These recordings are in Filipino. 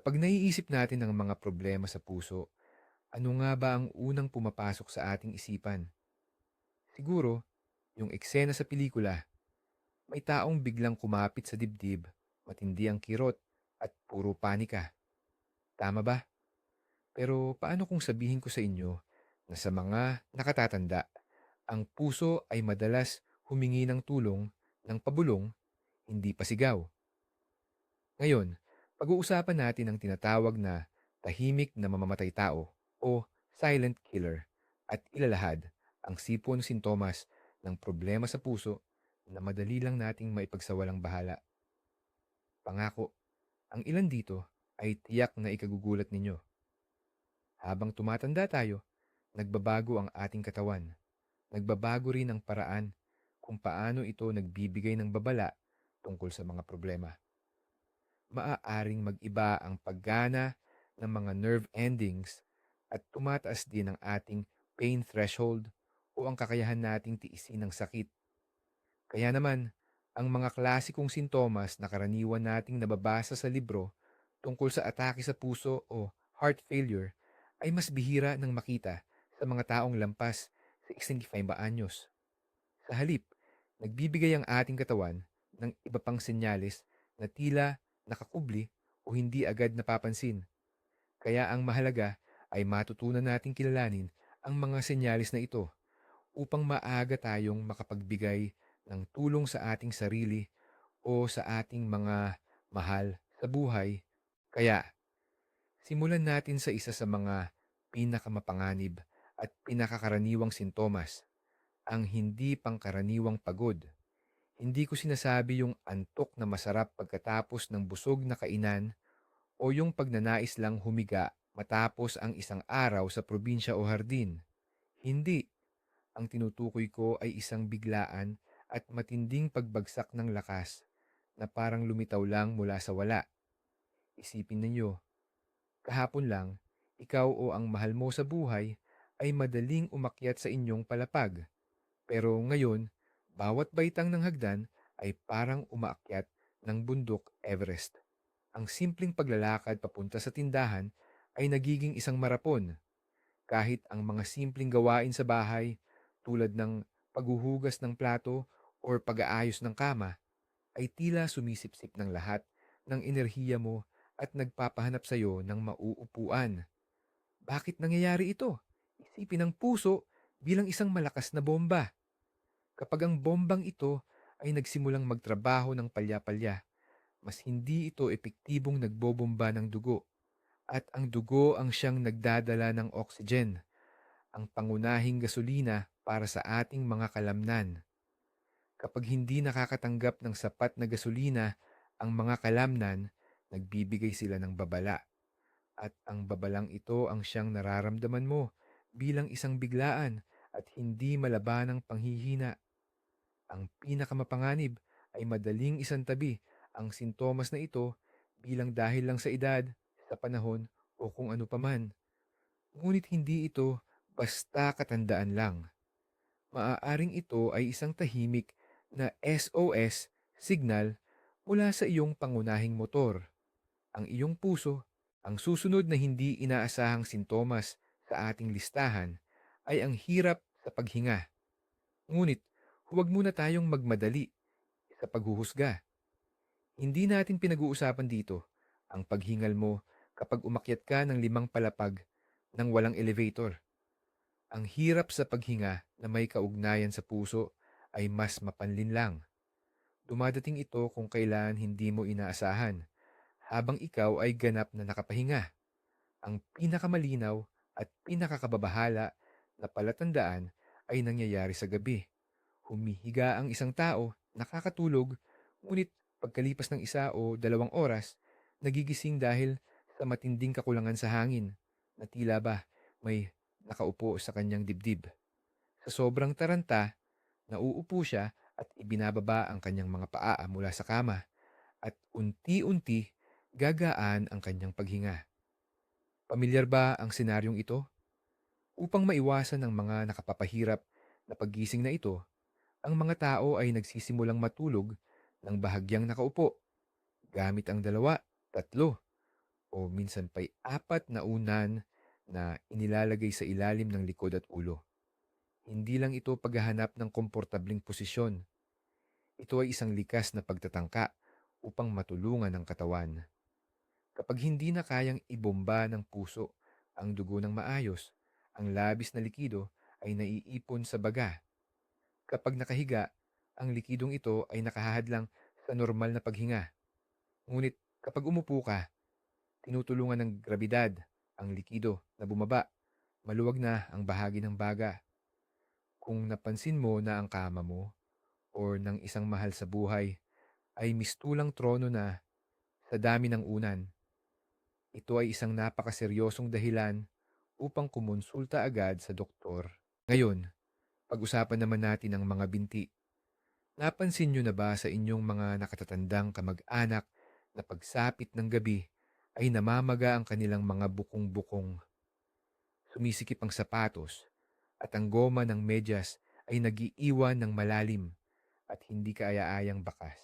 Kapag naiisip natin ang mga problema sa puso, ano nga ba ang unang pumapasok sa ating isipan? Siguro, yung eksena sa pelikula, may taong biglang kumapit sa dibdib, matindi ang kirot, at puro panika. Tama ba? Pero paano kung sabihin ko sa inyo na sa mga nakatatanda, ang puso ay madalas humingi ng tulong ng pabulong, hindi pasigaw. Ngayon, pag-uusapan natin ang tinatawag na tahimik na mamamatay tao o silent killer at ilalahad ang sipon sintomas ng problema sa puso na madali lang nating maipagsawalang bahala. Pangako, ang ilan dito ay tiyak na ikagugulat ninyo. Habang tumatanda tayo, nagbabago ang ating katawan. Nagbabago rin ang paraan kung paano ito nagbibigay ng babala tungkol sa mga problema. Maaaring mag-iba ang paggana ng mga nerve endings at tumataas din ang ating pain threshold o ang kakayahan nating tiisin ng sakit. Kaya naman, ang mga klasikong sintomas na karaniwan nating nababasa sa libro tungkol sa atake sa puso o heart failure ay mas bihira ng makita sa mga taong lampas sa 65 anyos. Sa halip, nagbibigay ang ating katawan ng iba pang senyales na tila nakakubli o hindi agad napapansin. Kaya ang mahalaga ay matutunan nating kilalanin ang mga senyales na ito upang maaga tayong makapagbigay ng tulong sa ating sarili o sa ating mga mahal sa buhay. Kaya, simulan natin sa isa sa mga pinakamapanganib at pinakakaraniwang sintomas, ang hindi pangkaraniwang pagod. Hindi ko sinasabi yung antok na masarap pagkatapos ng busog na kainan o yung pagnanais lang humiga matapos ang isang araw sa probinsya o hardin. Hindi. Ang tinutukoy ko ay isang biglaan at matinding pagbagsak ng lakas na parang lumitaw lang mula sa wala. Isipin ninyo, kahapon lang, ikaw o ang mahal mo sa buhay ay madaling umakyat sa inyong palapag. Pero ngayon, bawat baitang ng hagdan ay parang umaakyat ng bundok Everest. Ang simpleng paglalakad papunta sa tindahan ay nagiging isang marapon. Kahit ang mga simpleng gawain sa bahay tulad ng paghuhugas ng plato o pag-aayos ng kama ay tila sumisipsip ng lahat ng enerhiya mo at nagpapahanap sa iyo ng mauupuan. Bakit nangyayari ito? Isipin ng puso bilang isang malakas na bomba. Kapag ang bombang ito ay nagsimulang magtrabaho ng palya-palya, mas hindi ito epektibong nagbobomba ng dugo. At ang dugo ang siyang nagdadala ng oxygen, ang pangunahing gasolina para sa ating mga kalamnan. Kapag hindi nakakatanggap ng sapat na gasolina ang mga kalamnan, nagbibigay sila ng babala. At ang babalang ito ang siyang nararamdaman mo bilang isang biglaan at hindi malabanang panghihina. Ang pinakamapanganib ay madaling isantabi ang sintomas na ito bilang dahil lang sa edad, sa panahon o kung ano paman. Ngunit hindi ito basta katandaan lang. Maaaring ito ay isang tahimik na SOS signal mula sa iyong pangunahing motor. Ang iyong puso, ang susunod na hindi inaasahang sintomas sa ating listahan ay ang hirap sa paghinga. Ngunit huwag muna tayong magmadali sa paghuhusga. Hindi natin pinag-uusapan dito ang paghingal mo kapag umakyat ka ng limang palapag ng walang elevator. Ang hirap sa paghinga na may kaugnayan sa puso ay mas mapanlin lang. Dumadating ito kung kailan hindi mo inaasahan, habang ikaw ay ganap na nakapahinga. Ang pinakamalinaw at pinakakababahala na palatandaan ay nangyayari sa gabi. Humihiga ang isang tao, nakakatulog, ngunit pagkalipas ng isa o dalawang oras, nagigising dahil sa matinding kakulangan sa hangin na tila ba may nakaupo sa kanyang dibdib. Sa sobrang taranta, nauupo siya at ibinababa ang kanyang mga paa mula sa kama at unti-unti gagaan ang kanyang paghinga. Pamilyar ba ang senaryong ito? Upang maiwasan ang mga nakapapahirap na paggising na ito, ang mga tao ay nagsisimulang matulog ng bahagyang nakaupo, gamit ang dalawa, tatlo, o minsan pa'y apat na unan na inilalagay sa ilalim ng likod at ulo. Hindi lang ito paghahanap ng komportabling posisyon. Ito ay isang likas na pagtatangka upang matulungan ang katawan. Kapag hindi na kayang ibomba ng puso ang dugo ng maayos, ang labis na likido ay naiipon sa baga. Kapag nakahiga, ang likidong ito ay nakahahadlang sa normal na paghinga. Ngunit kapag umupo ka, tinutulungan ng grabidad ang likido na bumaba. Maluwag na ang bahagi ng baga. Kung napansin mo na ang kama mo or ng isang mahal sa buhay ay mistulang trono na sa dami ng unan, ito ay isang napakaseryosong dahilan upang kumonsulta agad sa doktor. Ngayon, pag-usapan naman natin ang mga binti. Napansin nyo na ba sa inyong mga nakatatandang kamag-anak na pagsapit ng gabi ay namamaga ang kanilang mga bukong-bukong? Sumisikip ang sapatos at ang goma ng medyas ay nagiiwan ng malalim at hindi kaaya-ayang bakas.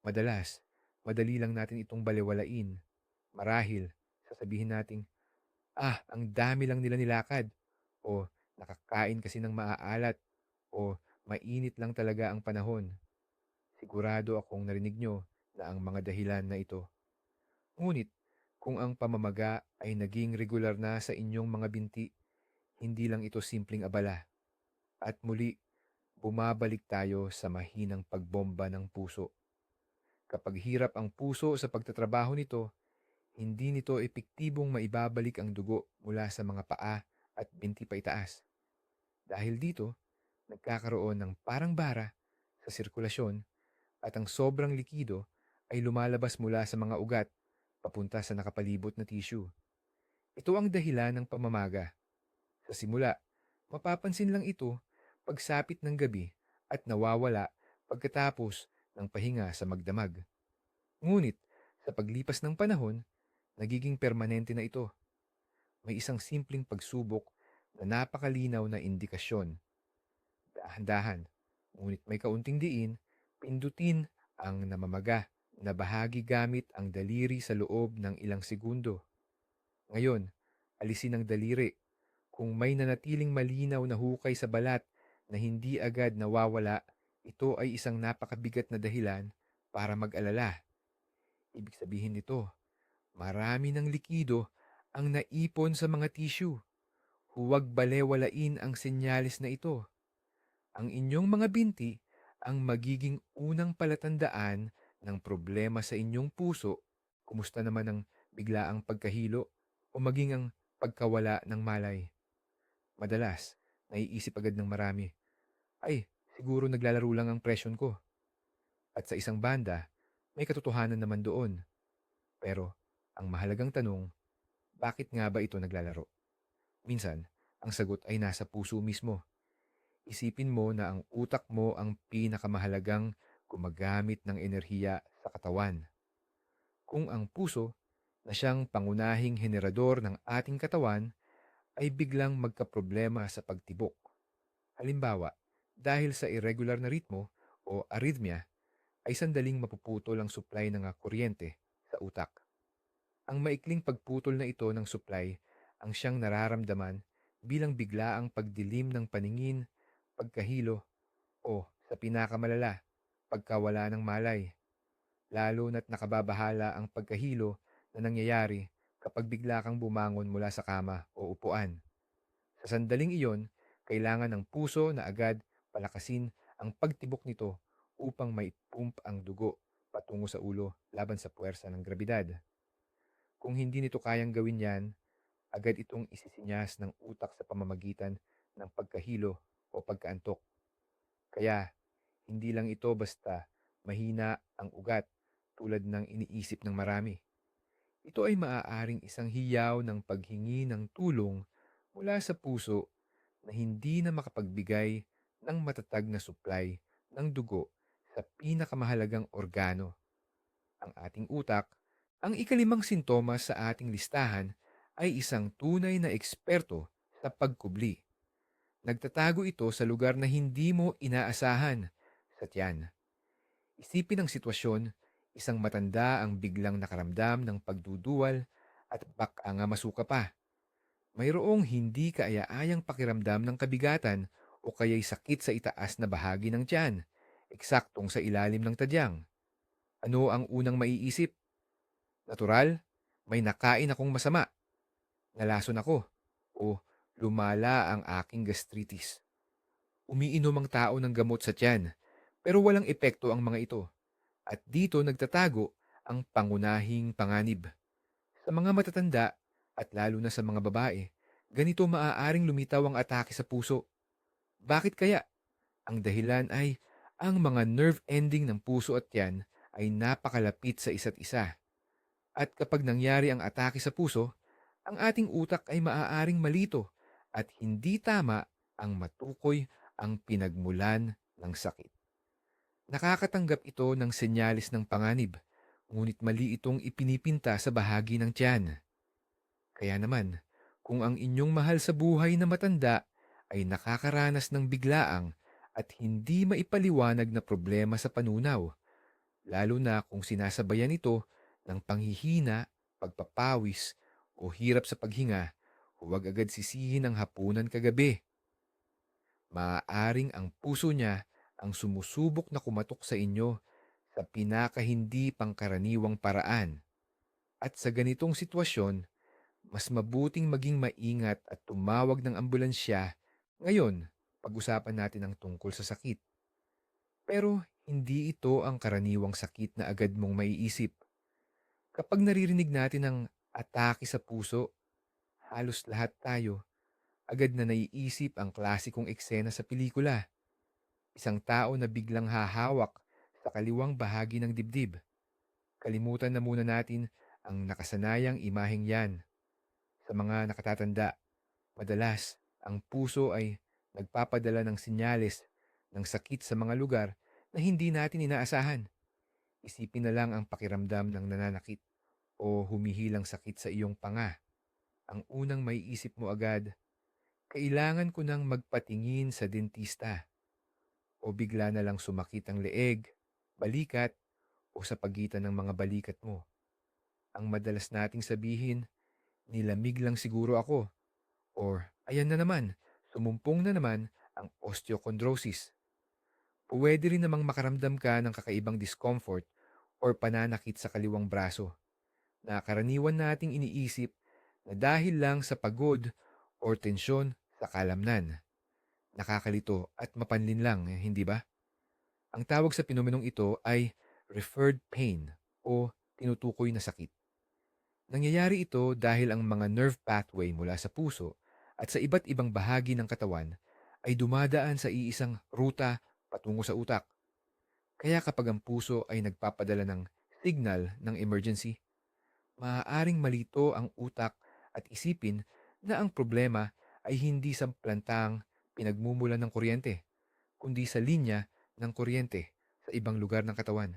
Madalas, madali lang natin itong baliwalain. Marahil, sasabihin nating, ah, ang dami lang nila nilakad o nakakain kasi ng maaalat o mainit lang talaga ang panahon. Sigurado akong narinig nyo na ang mga dahilan na ito. Ngunit, kung ang pamamaga ay naging regular na sa inyong mga binti, hindi lang ito simpleng abala. At muli, bumabalik tayo sa mahinang pagbomba ng puso. Kapag hirap ang puso sa pagtatrabaho nito, hindi nito epektibong maibabalik ang dugo mula sa mga paa at binti pa itaas. Dahil dito, nagkakaroon ng parang bara sa sirkulasyon at ang sobrang likido ay lumalabas mula sa mga ugat papunta sa nakapalibot na tissue. Ito ang dahilan ng pamamaga. Sa simula, mapapansin lang ito pagsapit ng gabi at nawawala pagkatapos ng pahinga sa magdamag. Ngunit, sa paglipas ng panahon, nagiging permanente na ito. May isang simpleng pagsubok na napakalinaw na indikasyon. Dahan-dahan, ngunit may kaunting diin, pindutin ang namamaga na bahagi gamit ang daliri sa loob ng ilang segundo. Ngayon, alisin ang daliri. Kung may nanatiling malinaw na hukay sa balat na hindi agad nawawala, ito ay isang napakabigat na dahilan para mag-alala. Ibig sabihin nito, marami ng likido ang naipon sa mga tissue. Huwag balewalain ang senyalis na ito. Ang inyong mga binti ang magiging unang palatandaan ng problema sa inyong puso, kumusta naman ang biglaang pagkahilo o maging ang pagkawala ng malay. Madalas, naiisip agad ng marami, ay, siguro naglalaro lang ang presyon ko. At sa isang banda, may katotohanan naman doon. Pero, ang mahalagang tanong, bakit nga ba ito naglalaro? Minsan, ang sagot ay nasa puso mismo. Isipin mo na ang utak mo ang pinakamahalagang gumagamit ng enerhiya sa katawan. Kung ang puso, na siyang pangunahing generador ng ating katawan, ay biglang magkaproblema sa pagtibok. Halimbawa, dahil sa irregular na ritmo o arrhythmia, ay sandaling mapuputol ang supply ng kuryente sa utak. Ang maikling pagputol na ito ng supply ang siyang nararamdaman bilang biglaang pagdilim ng paningin, pagkahilo, o sa pinakamalala, pagkawala ng malay. Lalo na't nakababahala ang pagkahilo na nangyayari kapag bigla kang bumangon mula sa kama o upuan. Sa sandaling iyon, kailangan ng puso na agad palakasin ang pagtibok nito upang maipump ang dugo patungo sa ulo laban sa puwersa ng grabidad. Kung hindi nito kayang gawin yan, agad itong isisinyas ng utak sa pamamagitan ng pagkahilo o pagkaantok. Kaya, hindi lang ito basta mahina ang ugat tulad ng iniisip ng marami. Ito ay maaaring isang hiyaw ng paghingi ng tulong mula sa puso na hindi na makapagbigay ng matatag na supply ng dugo sa pinakamahalagang organo, ang ating utak. Ang ikalimang sintomas sa ating listahan ay isang tunay na eksperto sa pagkubli. Nagtatago ito sa lugar na hindi mo inaasahan sa tiyan. Isipin ang sitwasyon, Isang matanda ang biglang nakaramdam ng pagduduwal at baka nga masuka pa. Mayroong hindi kaaya-ayang pakiramdam ng kabigatan o kaya'y sakit sa itaas na bahagi ng tiyan, eksaktong sa ilalim ng tadyang. Ano ang unang maiisip? Natural, may nakain akong masama. Nalason ako o lumala ang aking gastritis. Umiinom ang tao ng gamot sa tiyan, pero walang epekto ang mga ito. At dito nagtatago ang pangunahing panganib. Sa mga matatanda at lalo na sa mga babae, ganito maaaring lumitaw ang atake sa puso. Bakit kaya? Ang dahilan ay ang mga nerve ending ng puso at tiyan ay napakalapit sa isa't isa. At kapag nangyari ang atake sa puso, ang ating utak ay maaaring malito at hindi tama ang matukoy ang pinagmulan ng sakit. Nakakatanggap ito ng senyalis ng panganib, ngunit mali itong ipinipinta sa bahagi ng tiyan. Kaya naman, kung ang inyong mahal sa buhay na matanda ay nakakaranas ng biglaang at hindi maipaliwanag na problema sa panunaw, lalo na kung sinasabayan ito ng panghihina, pagpapawis o hirap sa paghinga, huwag agad sisihin ang hapunan kagabi. Maaaring ang puso niya ang sumusubok na kumatok sa inyo sa pinakahindi pangkaraniwang paraan. At sa ganitong sitwasyon, mas mabuting maging maingat at tumawag ng ambulansya ngayon pag-usapan natin ang tungkol sa sakit. Pero hindi ito ang karaniwang sakit na agad mong maiisip. Kapag naririnig natin ang atake sa puso, halos lahat tayo agad na naiisip ang klasikong eksena sa pelikula. Isang tao na biglang hahawak sa kaliwang bahagi ng dibdib. Kalimutan na muna natin ang nakasanayang imaheng yan. Sa mga nakatatanda, madalas ang puso ay nagpapadala ng sinyales ng sakit sa mga lugar na hindi natin inaasahan. Isipin na lang ang pakiramdam ng nananakit o humihilang sakit sa iyong panga. Ang unang may isip mo agad, kailangan ko nang magpatingin sa dentista. O bigla na lang sumakit ang leeg, balikat, o sa pagitan ng mga balikat mo. Ang madalas nating sabihin, nilamig lang siguro ako. Or, ayan na naman, sumumpong na naman ang osteochondrosis. Pwede rin namang makaramdam ka ng kakaibang discomfort or pananakit sa kaliwang braso na karaniwan nating iniisip na dahil lang sa pagod or tensyon sa kalamnan. Nakakalito at mapanlin lang, eh, hindi ba? Ang tawag sa pinomenong ito ay referred pain o tinutukoy na sakit. Nangyayari ito dahil ang mga nerve pathway mula sa puso at sa iba't ibang bahagi ng katawan ay dumadaan sa iisang ruta patungo sa utak. Kaya kapag ang puso ay nagpapadala ng signal ng emergency, maaaring malito ang utak at isipin na ang problema ay hindi sa plantang pinagmumulan ng kuryente, kundi sa linya ng kuryente sa ibang lugar ng katawan.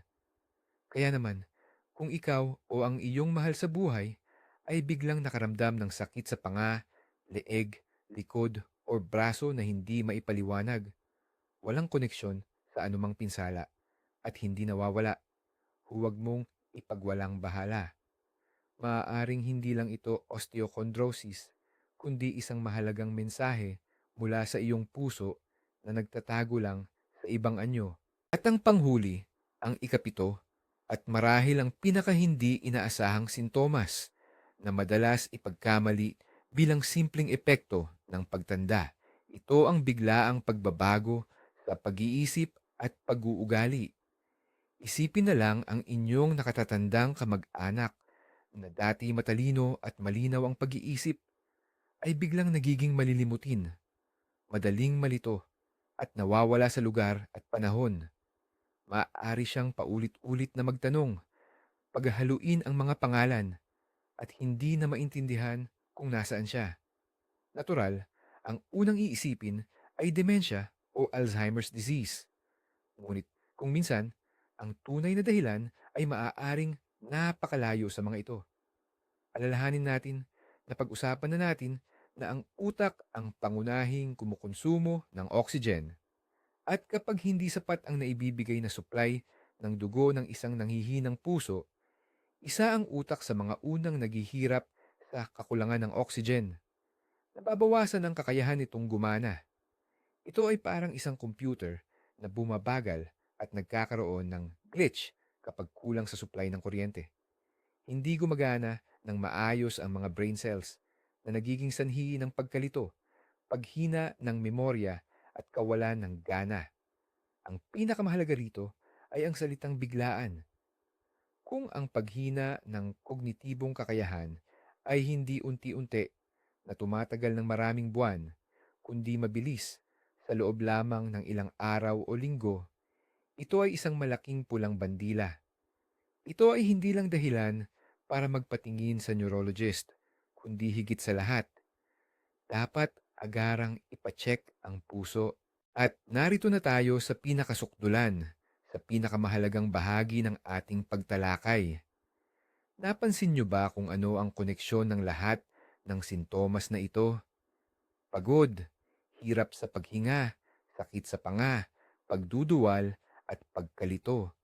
Kaya naman, kung ikaw o ang iyong mahal sa buhay ay biglang nakaramdam ng sakit sa panga, leeg, likod, o braso na hindi maipaliwanag, walang koneksyon sa anumang pinsala at hindi nawawala, huwag mong ipagwalang bahala. Maaaring hindi lang ito osteochondrosis, kundi isang mahalagang mensahe mula sa iyong puso na nagtatago lang sa ibang anyo. At ang panghuli, ang ikapito, at marahil ang pinakahindi inaasahang sintomas na madalas ipagkamali bilang simpleng epekto ng pagtanda. Ito ang biglaang pagbabago sa pag-iisip at pag-uugali. Isipin na lang ang inyong nakatatandang kamag-anak na dati matalino at malinaw ang pag-iisip ay biglang nagiging malilimutin, madaling malito at nawawala sa lugar at panahon. Maaari siyang paulit-ulit na magtanong, paghahaluin ang mga pangalan at hindi na maintindihan kung nasaan siya. Natural, ang unang iisipin ay demensya o Alzheimer's disease. Ngunit kung minsan, ang tunay na dahilan ay maaaring napakalayo sa mga ito. Alalahanin natin na pag-usapan na natin na ang utak ang pangunahing kumukonsumo ng oxygen. At kapag hindi sapat ang naibibigay na supply ng dugo ng isang nanghihinang puso, isa ang utak sa mga unang naghihirap sa kakulangan ng oxygen. Nababawasan ang kakayahan nitong gumana. Ito ay parang isang computer na bumabagal at nagkakaroon ng glitch kapag kulang sa supply ng kuryente. Hindi gumagana ng maayos ang mga brain cells na nagiging sanhi ng pagkalito, paghina ng memorya at kawalan ng gana. Ang pinakamahalaga rito ay ang salitang biglaan. Kung ang paghina ng kognitibong kakayahan ay hindi unti-unti na tumatagal ng maraming buwan, kundi mabilis sa loob lamang ng ilang araw o linggo, ito ay isang malaking pulang bandila. Ito ay hindi lang dahilan para magpatingin sa neurologist, kundi higit sa lahat. Dapat agarang ipacheck ang puso. At narito na tayo sa pinakasukdulan, sa pinakamahalagang bahagi ng ating pagtalakay. Napansin niyo ba kung ano ang koneksyon ng lahat ng sintomas na ito? Pagod, hirap sa paghinga, sakit sa panga, pagduduwal, at pagkalito.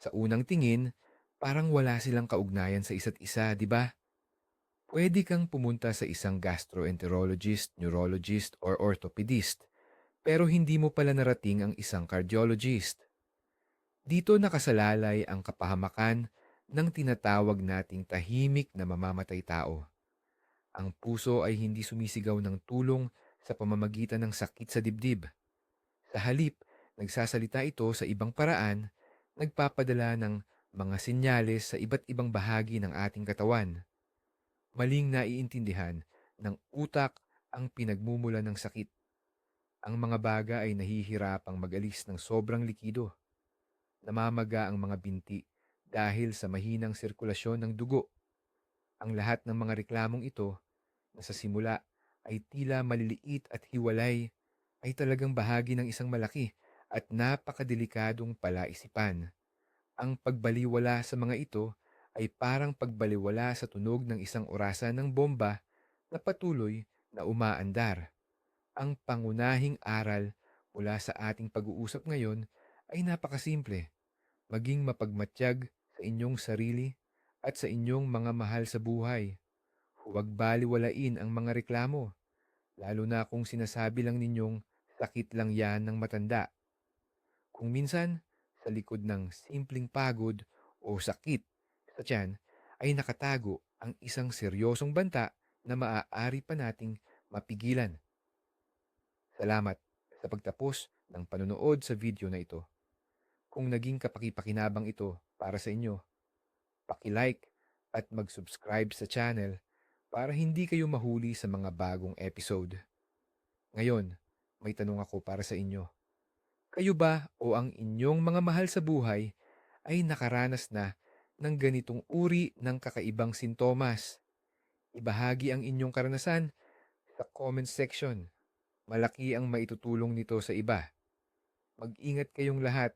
Sa unang tingin, parang wala silang kaugnayan sa isa't isa, di ba? Pwede kang pumunta sa isang gastroenterologist, neurologist, or orthopedist, pero hindi mo pala narating ang isang cardiologist. Dito nakasalalay ang kapahamakan ng tinatawag nating tahimik na mamamatay tao. Ang puso ay hindi sumisigaw ng tulong sa pamamagitan ng sakit sa dibdib. Sa halip, nagsasalita ito sa ibang paraan, nagpapadala ng mga sinyales sa iba't ibang bahagi ng ating katawan. Maling naiintindihan ng utak ang pinagmumula ng sakit. Ang mga baga ay nahihirapang mag-alis ng sobrang likido. Namamaga ang mga binti dahil sa mahinang sirkulasyon ng dugo. Ang lahat ng mga reklamong ito na sa simula ay tila maliliit at hiwalay ay talagang bahagi ng isang malaki at napakadelikadong palaisipan. Ang pagbaliwala sa mga ito ay parang pagbaliwala sa tunog ng isang orasan ng bomba na patuloy na umaandar. Ang pangunahing aral mula sa ating pag-uusap ngayon ay napakasimple. Maging mapagmatsyag sa inyong sarili at sa inyong mga mahal sa buhay. Huwag baliwalain ang mga reklamo, lalo na kung sinasabi lang ninyong sakit lang yan ng matanda. Kung minsan, sa likod ng simpleng pagod o sakit sa tiyan ay nakatago ang isang seryosong banta na maaari pa nating mapigilan. Salamat sa pagtapos ng panonood sa video na ito. Kung naging kapakipakinabang ito para sa inyo, paki-like at mag-subscribe sa channel para hindi kayo mahuli sa mga bagong episode. Ngayon, may tanong ako para sa inyo. Kayo ba o ang inyong mga mahal sa buhay ay nakaranas na ng ganitong uri ng kakaibang sintomas? Ibahagi ang inyong karanasan sa comment section. Malaki ang maitutulong nito sa iba. Mag-ingat kayong lahat